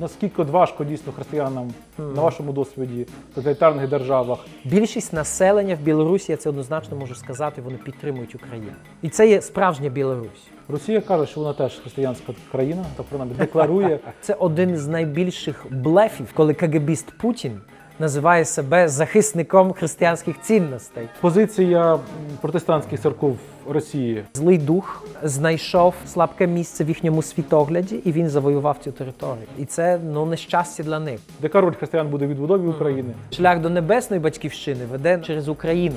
наскільки важко дійсно християнам на вашому досвіді в тоталітарних державах? Більшість населення в Білорусі, я це однозначно можу сказати, вони підтримують Україну. І це є справжня Білорусь. Росія каже, що вона теж християнська країна, так принаймні декларує. Це один з найбільших блефів, коли КГБіст Путін називає себе захисником християнських цінностей. Позиція протестантських церков Росії. Злий дух знайшов слабке місце в їхньому світогляді, і він завоював цю територію. І це ну нещастя для них. Де король християн буде відбудові України? Шлях до небесної батьківщини веде через Україну.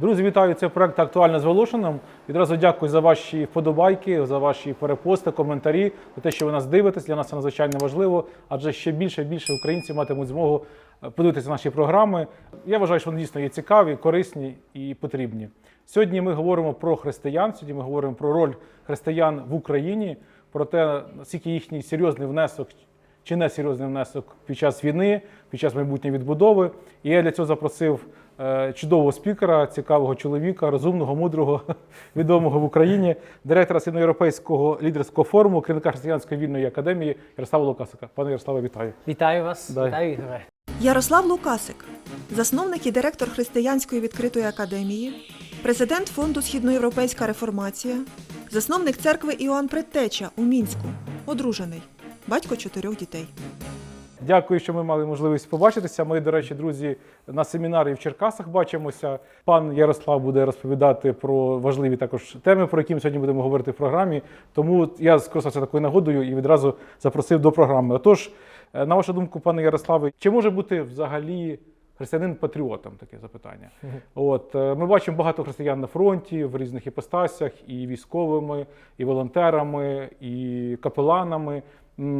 Друзі, вітаю! Це проект актуально з Волошином. Відразу дякую за ваші вподобайки, за ваші перепости, коментарі, за те, що ви нас дивитесь. Для нас це надзвичайно важливо, адже ще більше і більше українців матимуть змогу е, подивитися наші програми. Я вважаю, що вони дійсно є цікаві, корисні і потрібні. Сьогодні ми говоримо про християн. Сьогодні ми говоримо про роль християн в Україні, про те, наскільки їхній серйозний внесок чи не серйозний внесок під час війни, під час майбутньої відбудови. І я для цього запросив чудового спікера, цікавого чоловіка, розумного, мудрого, відомого в Україні, директора Східноєвропейського лідерського форуму, керівника Християнської вільної академії Ярослава Лукасика. Пане Ярославе, вітаю. Вітаю вас, Дай. вітаю Ігоре. Ярослав Лукасик, засновник і директор Християнської відкритої академії, президент фонду Східноєвропейська реформація, засновник церкви Іоанн Предтеча у Мінську, одружений, батько чотирьох дітей. Дякую, що ми мали можливість побачитися. Ми, до речі, друзі, на семінарі в Черкасах бачимося. Пан Ярослав буде розповідати про важливі також теми, про які ми сьогодні будемо говорити в програмі. Тому я скористався такою нагодою і відразу запросив до програми. Отож, е, на вашу думку, пане Ярославе, чи може бути взагалі християнин патріотом? Таке запитання. От е, ми бачимо багато християн на фронті в різних іпостасях, і військовими, і волонтерами, і капеланами.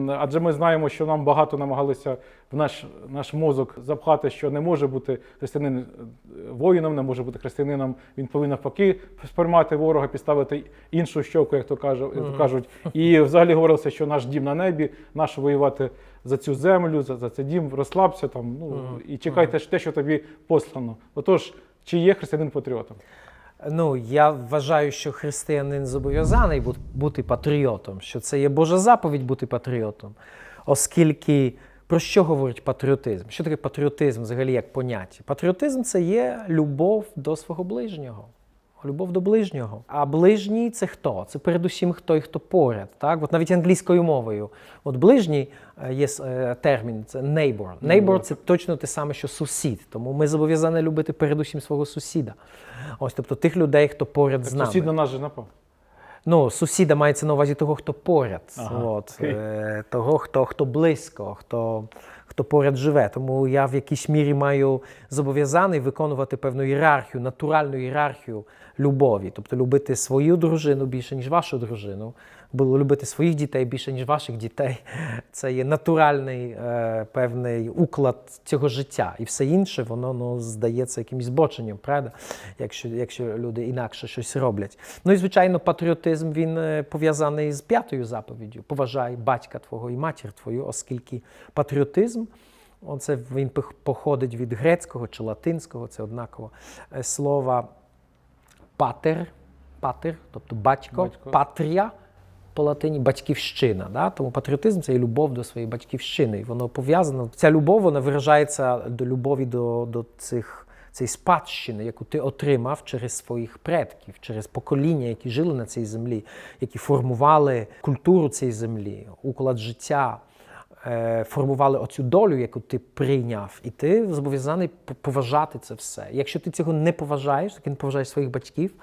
Адже ми знаємо, що нам багато намагалися в наш, наш мозок запхати, що не може бути християнин е, воїном, не може бути християнином. Він повинен навпаки сприймати ворога, підставити іншу щоку, як то кажуть. І взагалі говорилося, що наш дім на небі, наше воювати за цю землю, за, за цей дім, розслабся там. Ну і чекайте те, що тобі послано. Отож, чи є християнин патріотом? Ну, я вважаю, що християнин зобов'язаний бути патріотом, що це є Божа заповідь бути патріотом. Оскільки про що говорить патріотизм? Що таке патріотизм взагалі як поняття? Патріотизм це є любов до свого ближнього. Любов до ближнього. А ближній це хто? Це передусім той, хто поряд. Так? От навіть англійською мовою. От ближній е, є е, термін, це neighbor. Neighbor – це точно те саме, що сусід. Тому ми зобов'язані любити передусім свого сусіда. Ось, тобто тих людей, хто поряд з нами. Сусід на нас же напав. Ну, сусіда мається на увазі того, хто поряд, Ага, от, окей. е, того, хто, хто близько, хто, хто поряд живе. Тому я в якійсь мірі маю зобов'язаний виконувати певну ієрархію, натуральну ієрархію любові. Тобто любити свою дружину більше, ніж вашу дружину, було любити своїх дітей більше, ніж ваших дітей. Це є натуральний е, певний уклад цього життя. І все інше, воно ну, здається якимось збоченням, правда? Якщо, якщо люди інакше щось роблять. Ну і звичайно, патріотизм він е, пов'язаний з п'ятою заповіддю. Поважай батька твого і матір твою, оскільки патріотизм. Оце він походить від грецького чи латинського, це однаково е, слова патер, патер, тобто батько, Батько. патрія по латині батьківщина. Да? Тому патріотизм це і любов до своєї батьківщини. І воно пов'язано. Ця любов вона виражається до любові до, до цих. Цієї спадщини, яку ти отримав через своїх предків, через покоління, які жили на цій землі, які формували культуру цієї землі, уклад життя, формували оцю долю, яку ти прийняв, і ти зобов'язаний поважати це все. Якщо ти цього не поважаєш, так і не поважаєш своїх батьків,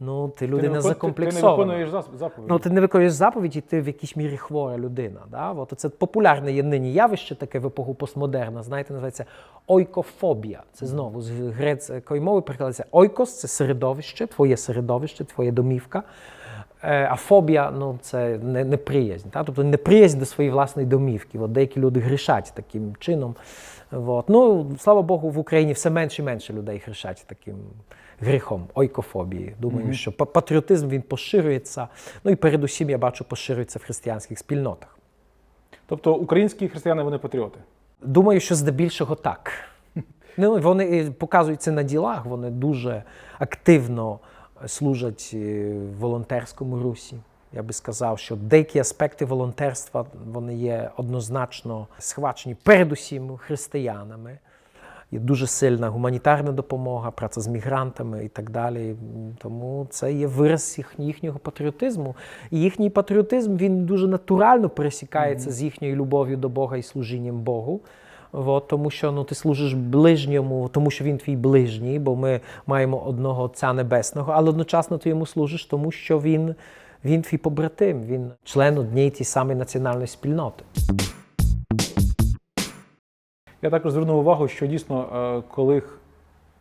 ну ти людина викон- ти- Ти не виконуєш заповіді. Ну, ти не виконуєш заповіді, ти в якійсь мірі хвора людина. Да? От це популярне є нині явище таке в епоху постмодерна, знаєте, називається ойкофобія. Це знову з грецької мови перекладається ойкос це середовище, твоє середовище, твоя домівка. Е, А фобія ну, це не, неприязнь. Та? Тобто неприязнь до своєї власної домівки. От деякі люди грішать таким чином. От. Ну, слава Богу, в Україні все менше і менше людей грішать таким гріхом, ойкофобії. Думаю, що патріотизм він поширюється. Ну і передусім я бачу, поширюється в християнських спільнотах. Тобто українські християни вони патріоти. Думаю, що здебільшого так. Ну, вони і показують це на ділах, вони дуже активно служать е, в волонтерському русі. Я би сказав, що деякі аспекти волонтерства вони є однозначно схвачені передусім християнами. Є дуже сильна гуманітарна допомога, праця з мігрантами і так далі. Тому це є вираз їх, їхнього патріотизму. І їхній патріотизм він дуже натурально пересікається з їхньою любов'ю до Бога і служінням Богу. От, тому що ну, ти служиш ближньому, тому що він твій ближній, бо ми маємо одного Отця Небесного, але одночасно ти йому служиш, тому що він, він твій побратим, він член однієї тієї самої національної спільноти. Я також звернув увагу, що дійсно, е, коли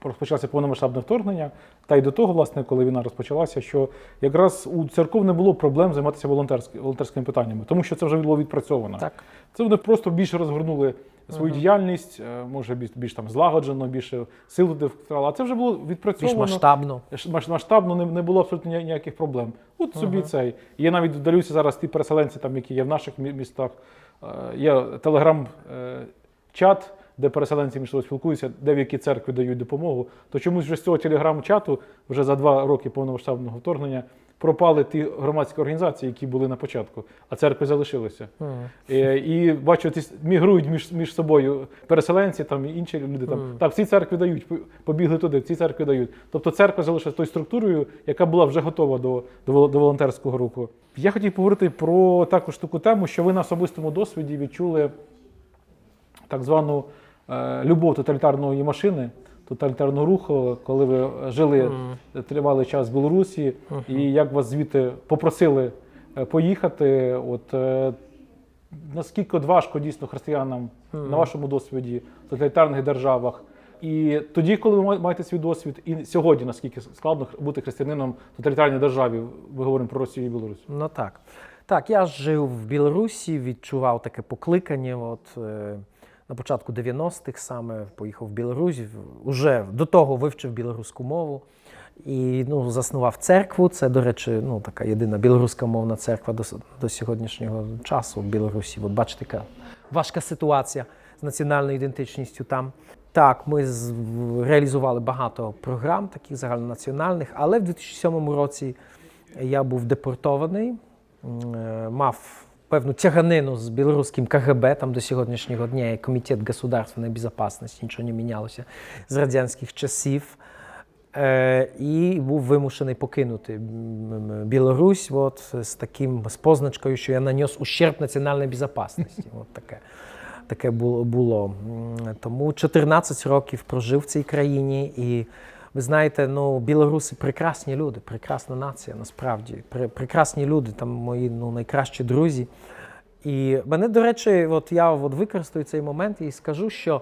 розпочалося повномасштабне вторгнення, та й до того, власне, коли війна розпочалася, що якраз у церков не було проблем займатися волонтерськи- волонтерськими питаннями, тому що це вже було відпрацьовано. Так. Це вони просто більше розгорнули свою діяльність, е, може більш, більш там злагоджено, більше сил туди вклали. А це вже було Більш масштабно. Маш- масштабно не, не було абсолютно ніяких проблем. От собі цей. Є навіть вдалюся зараз ті переселенці, там, які є в наших містах. Е, Є телеграм-чат, де переселенці між собою спілкуються, де в які церкви дають допомогу. То чомусь вже з цього телеграм-чату, вже за два роки повномасштабного вторгнення, пропали ті громадські організації, які були на початку, а церкви залишилися. Е, І бачу, ті мігрують між, між собою переселенці там і інші люди. Там так, в цій церкві дають, побігли туди, в цій церкві дають. Тобто церква залишилася тою структурою, яка була вже готова до, до, до волонтерського руху. Я хотів поговорити про також таку тему, що ви на особистому досвіді відчули так звану е, любов тоталітарної машини. Тоталітарного руху, коли ви жили тривалий час в Білорусі, і як вас звідти попросили е, поїхати. От е, наскільки важко дійсно християнам на вашому досвіді в тоталітарних державах? І тоді, коли ви маєте свій досвід, і сьогодні наскільки складно бути християнином в тоталітарній державі, ви говоримо про Росію і Білорусь. Ну так. Так, я жив в Білорусі, відчував таке покликання. От, е, на початку 90-х саме поїхав в Білорусь, уже до того вивчив білоруську мову і ну, заснував церкву. Це, до речі, ну, така єдина білоруська мовна церква до, до сьогоднішнього часу в Білорусі. От бачите, яка важка ситуація з національною ідентичністю там. Так, ми реалізували багато програм, таких загальнонаціональних, але в 2007 році я був депортований, е, мав певну тяганину з білоруським КГБ, там до сьогоднішнього дня є Комітет государственної безпечності, нічого не мінялося з радянських часів. Е, і був вимушений покинути Білорусь от, з таким з позначкою, що я нанес ущерб національній безпечності. От таке. Таке було. Тому 14 років прожив в цій країні. І ви знаєте, ну, білоруси прекрасні люди, прекрасна нація, насправді. Пре- прекрасні люди, там мої ну, найкращі друзі. І мене, до речі, от я от використаю цей момент і скажу, що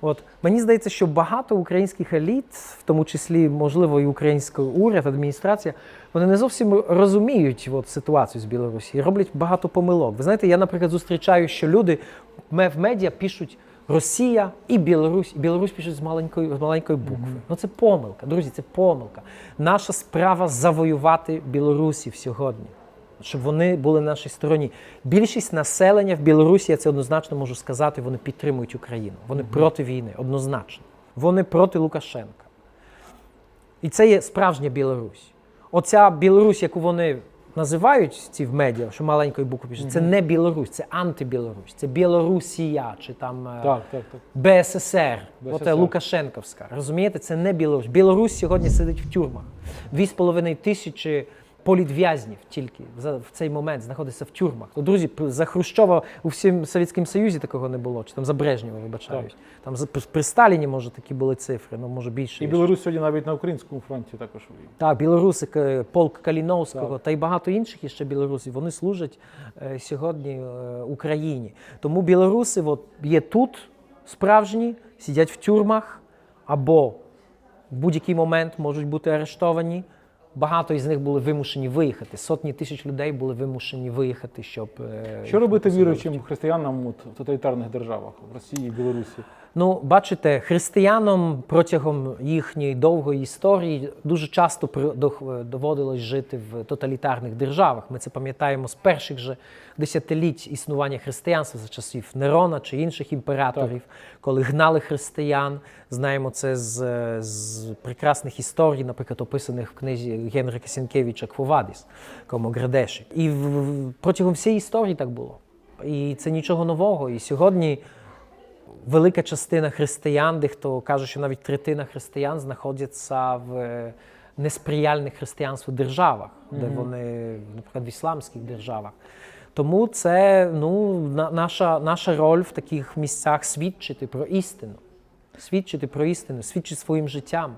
от мені здається, що багато українських еліт, в тому числі, можливо, і український уряд, адміністрація, вони не зовсім розуміють от, ситуацію з Білорусі і роблять багато помилок. Ви знаєте, я, наприклад, зустрічаю, що люди в медіа пишуть Росія і Білорусь, і Білорусь пишуть з маленької, з маленької букви. Ну це помилка, друзі, це помилка. Наша справа завоювати білорусів сьогодні щоб вони були на нашій стороні. Більшість населення в Білорусі, я це однозначно можу сказати, вони підтримують Україну. Вони проти війни, однозначно. Вони проти Лукашенка. І це є справжня Білорусь. Оця Білорусь, яку вони називають ці в медіа, що маленькою буквою пише, це не Білорусь, це антибілорусь, це Білорусія чи там е, Так, так, так. БССР, БССР. оте Лукашенковська. Розумієте, це не Білорусь. Білорусь сьогодні сидить в тюрмах. Дві з половиною тисячі політв'язнів тільки в цей момент знаходиться в тюрмах. Ну, друзі, за Хрущова у всім Совєтському Союзі такого не було, чи там за Брежнєва, вибачаюсь. Там за, при Сталіні, може, такі були цифри, ну може більше. І. Білорусь сьогодні навіть на українському фронті також воює. Так, білоруси, полк Каліновського Так. та й багато інших іще білорусів, вони служать е, сьогодні е, Україні. Тому білоруси от, є тут справжні, сидять в тюрмах або в будь-який момент можуть бути арештовані. Багато із них були вимушені виїхати. Сотні тисяч людей були вимушені виїхати, щоб е, Що робити віруючим християнам в тоталітарних державах в Росії і Білорусі? Ну, бачите, християнам протягом їхньої довгої історії дуже часто при- доводилось жити в тоталітарних державах. Ми це пам'ятаємо з перших же десятиліть існування християнства за часів Нерона чи інших імператорів, коли гнали християн. Знаємо це з, з прекрасних історій, наприклад, описаних в книзі Генрика Сінкевича Квовадіс, Комоградеші. І в- протягом всієї історії так було. І це нічого нового. І сьогодні велика частина християн, дехто каже, що навіть третина християн знаходяться в е, несприяльних християнству державах, де вони, наприклад, в ісламських державах. Тому це ну, на- наша, наша роль в таких місцях свідчити про істину. Свідчити про істину, свідчити своїм життям.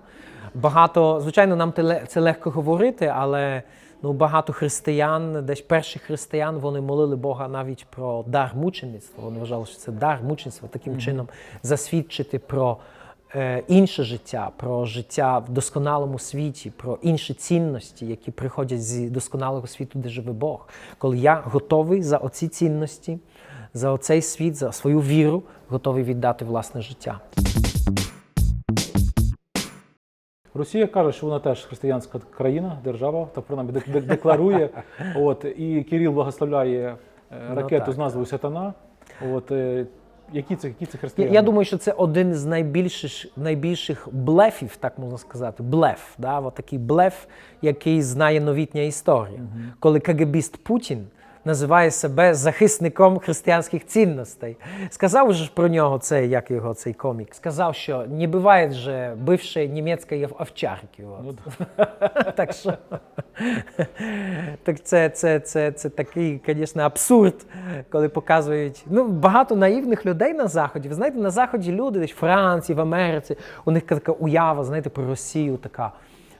Багато, звичайно, нам це легко говорити, але ну, багато християн, десь перших християн, вони молили Бога навіть про дар мучеництва. Вони вважали, що це дар мучеництва, таким чином засвідчити про е, інше життя, про життя в досконалому світі, про інші цінності, які приходять з досконалого світу, де живе Бог. Коли я готовий за оці цінності, за оцей світ, за свою віру, готовий віддати власне життя. Росія каже, що вона теж християнська країна, держава, так принаймні дек- дек- декларує. От і Кирил благословляє е, Ну, ракету з назвою Сатана. От е, які це які це християни? я думаю, що це один з найбільших, найбільших блефів, так можна сказати. Блеф. Да? От такий блеф, який знає новітня історія. Коли КГБіст Путін називає себе захисником християнських цінностей. Сказав же про нього цей, як його цей комік. Сказав, що не буває же бившої німецької овчарки. От. Ну, так що так це, це, це, це такий, звісно, абсурд, коли показують. Ну, багато наївних людей на Заході. Ви знаєте, на Заході люди, десь в Франції, в Америці, у них така уява, знаєте, про Росію така.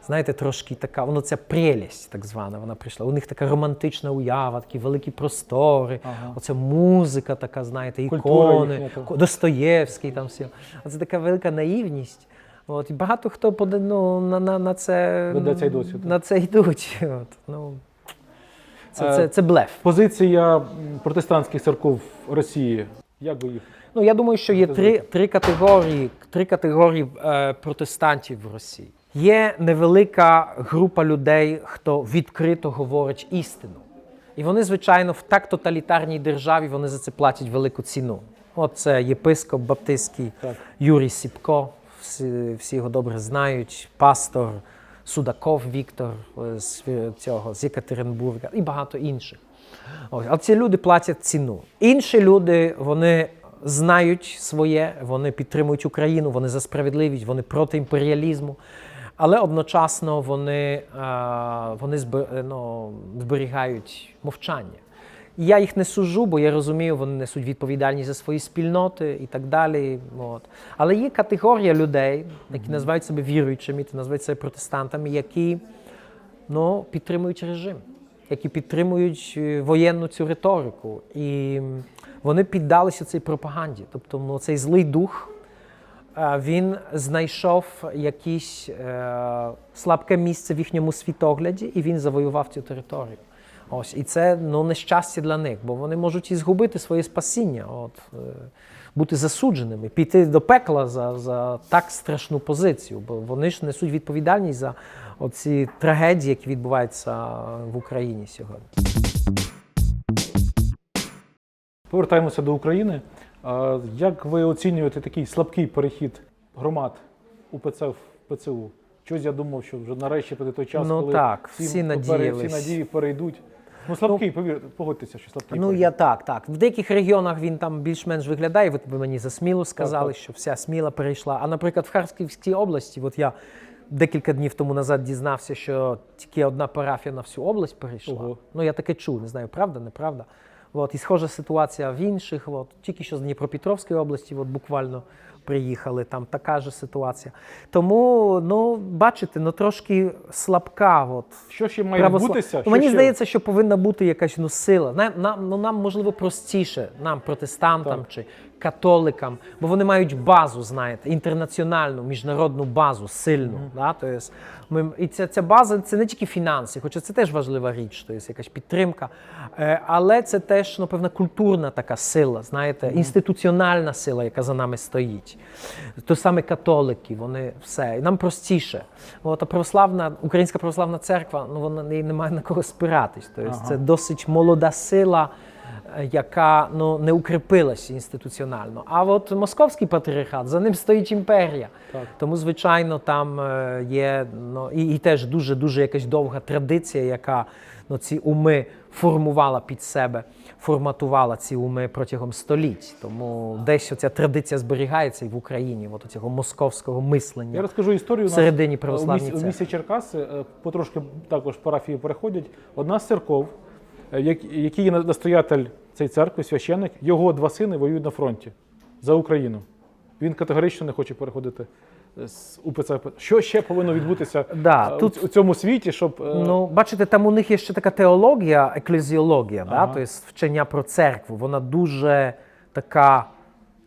Знаєте, трошки така, воно ця прелість, так звана, вона прийшла. У них така романтична уява, такі великі простори, Ага. оця музика така, знаєте, ікони, їхня, Достоєвський там все. Оце така велика наївність. От, і багато хто поде- ну, на, на, на це Веде цей досвід, На це йдуть. От, ну, це, Е, це, це блеф. Позиція протестантських церков Росії. Як би їх? Ну, я думаю, що є три, три категорії, три категорії е, протестантів в Росії. Є невелика група людей, хто відкрито говорить істину. І вони, звичайно, в так тоталітарній державі вони за це платять велику ціну. От це єпископ баптистський Так. Юрій Сіпко, всі, всі його добре знають, пастор Судаков Віктор е, з е, цього з Єкатеринбурга і багато інших. Ось, а ці люди платять ціну. Інші люди вони знають своє, вони підтримують Україну, вони за справедливість, вони проти імперіалізму. Але одночасно вони, е, вони ну, зберігають мовчання. І Я їх не сужу, бо я розумію, вони несуть відповідальність за свої спільноти і так далі. От. Але є категорія людей, які називають себе віруючими, називають себе протестантами, які ну, підтримують режим, які підтримують е, воєнну цю риторику. І вони піддалися цій пропаганді. Тобто ну, цей злий дух е, він знайшов якесь е, слабке місце в їхньому світогляді, і він завоював цю територію. Ось, і це ну, нещастя для них, бо вони можуть і згубити своє спасіння, от, е, бути засудженими, піти до пекла за, за так страшну позицію, бо вони ж несуть відповідальність за оці трагедії, які відбуваються в Україні сьогодні. Повертаємося до України. Як ви оцінюєте такий слабкий перехід громад УПЦ в ПЦУ? Щось я думав, що вже нарешті прийде той час, Ну коли так, всі, всі надіялись. всі надії перейдуть. Ну, слабкий, повір, погодьтеся, що слабкий. Ну я так, так. В деяких регіонах він там більш-менш виглядає. Ви мені за смілу сказали, так. що вся сміла перейшла. А наприклад, в Харківській області, от я декілька днів тому назад дізнався, що тільки одна парафія на всю область перейшла. Ого. Ну я таке чув, не знаю, правда, неправда. От, і схожа ситуація в інших. От, тільки що з Дніпропетровської області, от буквально приїхали, там така ж ситуація. Тому, ну, бачите, ну трошки слабка. От, Що ще має православ- відбутися? Ну, Що Мені ще? здається, що повинна бути якась ну, сила. Нам, нам, ну, нам можливо простіше, нам, протестантам Так. чи католикам, бо вони мають базу, знаєте, інтернаціональну, міжнародну базу сильну. Да? Тобто, ми, і ця, ця база це не тільки фінанси, хоча це теж важлива річ, тобто якась підтримка. Е, але це теж ну, певна культурна така сила, знаєте, інституціональна сила, яка за нами стоїть. Вірять. То саме католики, вони все. І нам простіше. От, а православна, Українська православна церква, ну вона не, має на кого спиратись. Тобто Ага. це досить молода сила, яка ну, не укріпилася інституціонально. А от московський патріархат, за ним стоїть імперія. Так. Тому, звичайно, там е, є ну, і, і теж дуже дуже якась довга традиція, яка ну, ці уми формувала під себе, форматувала ці уми протягом століть. Тому десь оця традиція зберігається і в Україні, от цього московського мислення. Я розкажу історію. Всередині е, у місті, у місті Черкаси е, потрошки також парафії переходять. Одна з церков, який є настоятель цієї церкви, священник, його два сини воюють на фронті за Україну. Він категорично не хоче переходити з УПЦ. Що ще повинно відбутися Да, е, у тут- у цьому світі, щоб е, Ну, бачите, там у них є ще така теологія, еклезіологія, Ага. да? тобто вчення про церкву. Вона дуже така,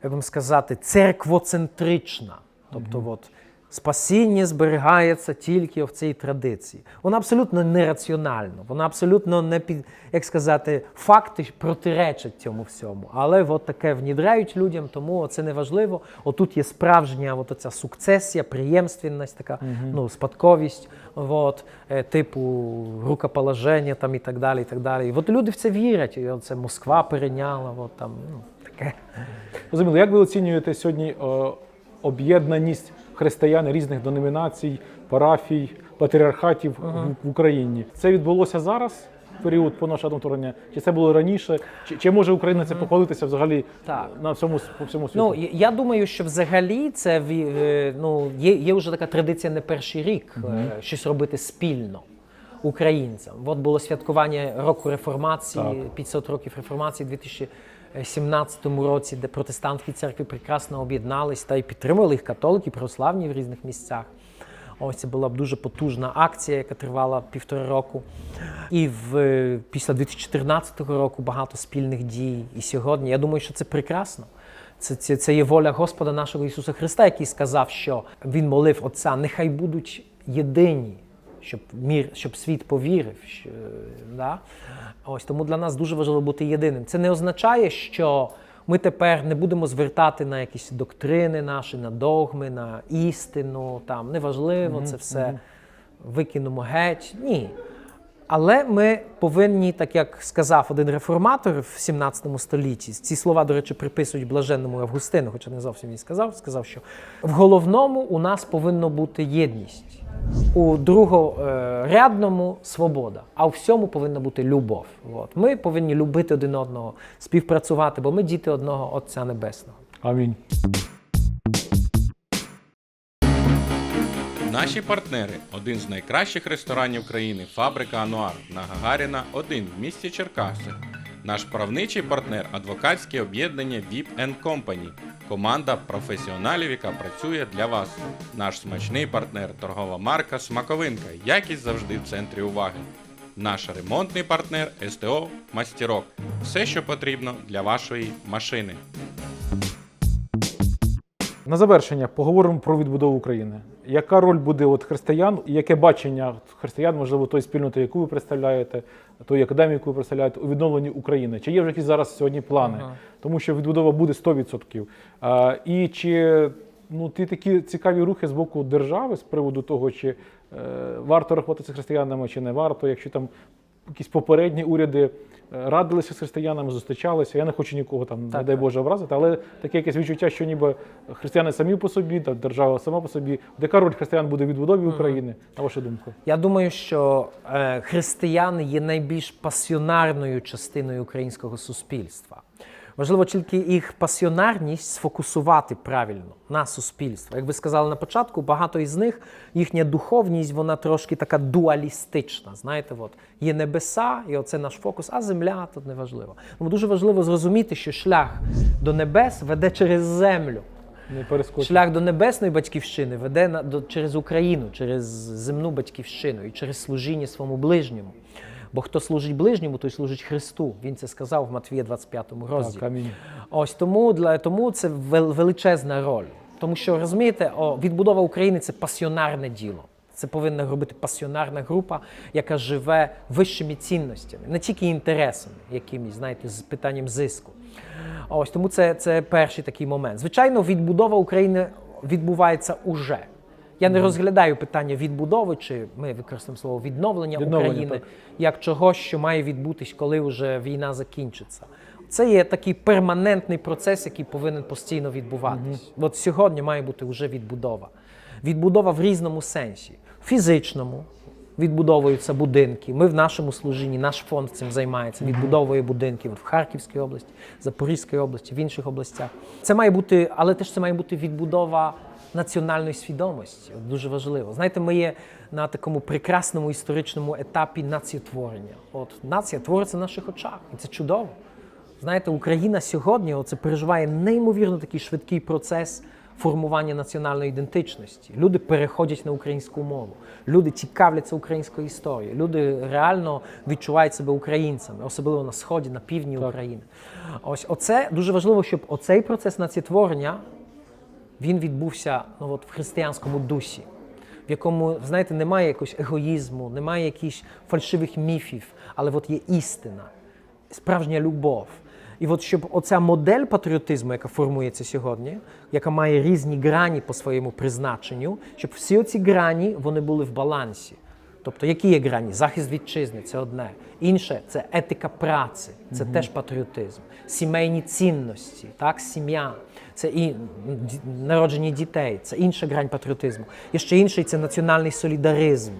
як вам сказати, церквоцентрична. Тобто, от, спасіння зберігається тільки в цій традиції. Вона абсолютно нераціональна, вона абсолютно не під, як сказати, факти протиречать цьому всьому. Але от таке внідряють людям, тому це не важливо. Отут є справжня от оця сукцесія, приємственність, така ну, спадковість, от, е, типу рукоположення там і так далі. І так далі. І от люди в це вірять. І це Москва перейняла, от там ну, таке. Зрозуміло, як ви оцінюєте сьогодні е, об'єднаність християни різних деномінацій, парафій, патріархатів ага. в Україні. Це відбулося зараз. Період по нашому вторгнення, чи це було раніше, чи чи може Україна це похвалитися взагалі так. на всьому по всьому світу? Ну я думаю, що взагалі це е, ну, є є вже така традиція не перший рік mm -hmm. щось робити спільно українцям. От було святкування року реформації, так. 500 років реформації, 2000 Е, 17 році, де протестантські церкви прекрасно об'єднались та й підтримували їх католики, православні в різних місцях. Ось це була б дуже потужна акція, яка тривала півтора року. І в, е, після 2014 року багато спільних дій. І сьогодні я думаю, що це прекрасно. Це, це, Це є воля Господа нашого Ісуса Христа, який сказав, що Він молив Отця, нехай будуть єдині щоб мір, щоб світ повірив. Що, да? Ось тому для нас дуже важливо бути єдиним. Це не означає, що ми тепер не будемо звертати на якісь доктрини наші, на догми, на істину. Там неважливо, це все викинемо геть. Ні. Але ми повинні, так як сказав один реформатор в 17 столітті, ці слова, до речі, приписують блаженному Августину, хоча не зовсім він сказав, сказав, що в головному у нас повинна бути єдність, у другорядному свобода, а у всьому повинна бути любов. От. Ми повинні любити один одного, співпрацювати, бо ми діти одного Отця Небесного. Амінь. Наші партнери один з найкращих ресторанів країни Фабрика Ануар на Гагаріна 1 в місті Черкаси. Наш правничий партнер адвокатське об'єднання VIP Company. Команда професіоналів, яка працює для вас. Наш смачний партнер торгова марка Смаковинка. Якість завжди в центрі уваги. Наш ремонтний партнер СТО Мастерок. Все, що потрібно для вашої машини. На завершення поговоримо про відбудову України. Яка роль буде от християн, і яке бачення християн, можливо, тої спільноти, яку ви представляєте, тої академії, яку ви представляєте, у відновленні України? Чи є вже якісь зараз сьогодні плани? Ага. Тому що відбудова буде 100%. А, і чи ну, ті такі цікаві рухи з боку держави з приводу того, чи е, варто рахуватися християнами, чи не варто, якщо там якісь попередні уряди радилися з християнами, зустрічалися. Я не хочу нікого там, не дай так. Боже, образити, але таке якесь відчуття, що ніби християни самі по собі, та держава сама по собі. де роль християн буде в відбудові України, на вашу думку? Я думаю, що е, християни є найбільш пасіонарною частиною українського суспільства. Важливо тільки їх пасіонарність сфокусувати правильно на суспільство. Як ви сказали на початку, багато із них їхня духовність, вона трошки така дуалістична. Знаєте, от є небеса, і оце наш фокус, а земля тут не важливо. Тому дуже важливо зрозуміти, що шлях до небес веде через землю. Не. Шлях до небесної батьківщини веде на, до, через Україну, через земну батьківщину і через служіння своєму ближньому. Бо хто служить ближньому, той служить Христу. Він це сказав в Матвія 25 розділі. Так, амінь. Ось тому для тому це вел- величезна роль. Тому що розумієте, о, відбудова України це пасіонарне діло. Це повинна робити пасіонарна група, яка живе вищими цінностями, не тільки інтересами, якимись, знаєте, з питанням зиску. Ось тому це, це перший такий момент. Звичайно, відбудова України відбувається уже. Я не розглядаю питання відбудови, чи ми використаємо слово відновлення, Відновлення, України так. як чогось, що має відбутись, коли вже війна закінчиться. Це є такий перманентний процес, який повинен постійно відбуватись. От сьогодні має бути вже відбудова. Відбудова в різному сенсі: фізичному. Відбудовуються будинки. Ми в нашому служінні, наш фонд цим займається, відбудовує будинки в Харківській області, Запорізькій області, в інших областях. Це має бути, але теж це має бути відбудова національної свідомості. От Дуже важливо. Знаєте, ми є на такому прекрасному історичному етапі націотворення. От нація твориться на наших очах, і це чудово. Знаєте, Україна сьогодні оце переживає неймовірно такий швидкий процес формування національної ідентичності. Люди переходять на українську мову, люди цікавляться українською історією, люди реально відчувають себе українцями, особливо на сході, на півдні України. Ось оце дуже важливо, щоб оцей процес націотворення він відбувся ну, от, в християнському дусі, в якому, знаєте, немає якогось егоїзму, немає якихось фальшивих міфів, але от є істина, справжня любов. І от щоб оця модель патріотизму, яка формується сьогодні, яка має різні грані по своєму призначенню, щоб всі оці грані вони були в балансі. Тобто, які є грані? Захист вітчизни це одне. Інше це етика праці, це теж патріотизм, сімейні цінності, так, сім'я, це і народження дітей, це інша грань патріотизму. І ще інший це національний солідаризм.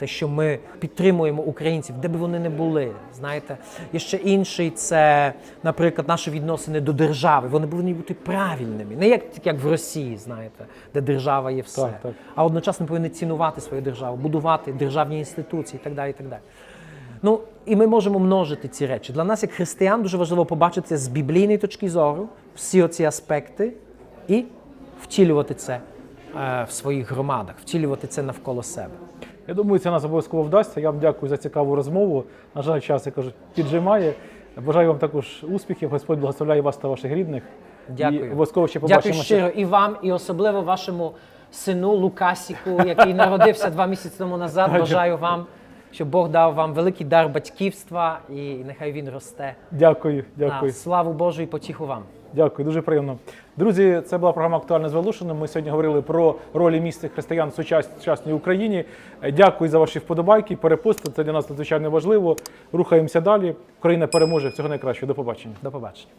Те, що ми підтримуємо українців, де б вони не були. Знаєте, і ще інший це, наприклад, наші відносини до держави. Вони повинні бути правильними, не як, як в Росії, знаєте, де держава є все. Так, так. А одночасно повинні цінувати свою державу, будувати державні інституції і так далі. І так далі. Ну, і ми можемо множити ці речі. Для нас, як християн, дуже важливо побачити з біблійної точки зору всі оці аспекти і втілювати це е, в своїх громадах, втілювати це навколо себе. Я думаю, це нас обов'язково вдасться. Я вам дякую за цікаву розмову. На жаль, час, як кажуть, піджимає. Бажаю вам також успіхів. Господь благословляє вас та ваших рідних. Дякую. І обов'язково ще Дякую побачимося. щиро і вам, і особливо вашому сину Лукасіку, який народився два місяці тому назад. Бажаю вам, щоб Бог дав вам великий дар батьківства і нехай він росте. Дякую, дякую. На славу Божу і потіху вам. Дякую, дуже приємно. Друзі, це була програма Актуальне з. Ми сьогодні говорили про ролі місцевих християн в сучас- сучасній Україні. Дякую за ваші вподобайки, перепусти. Це для нас надзвичайно важливо. Рухаємося далі. Україна переможе. Всього найкращого. До побачення. До побачення.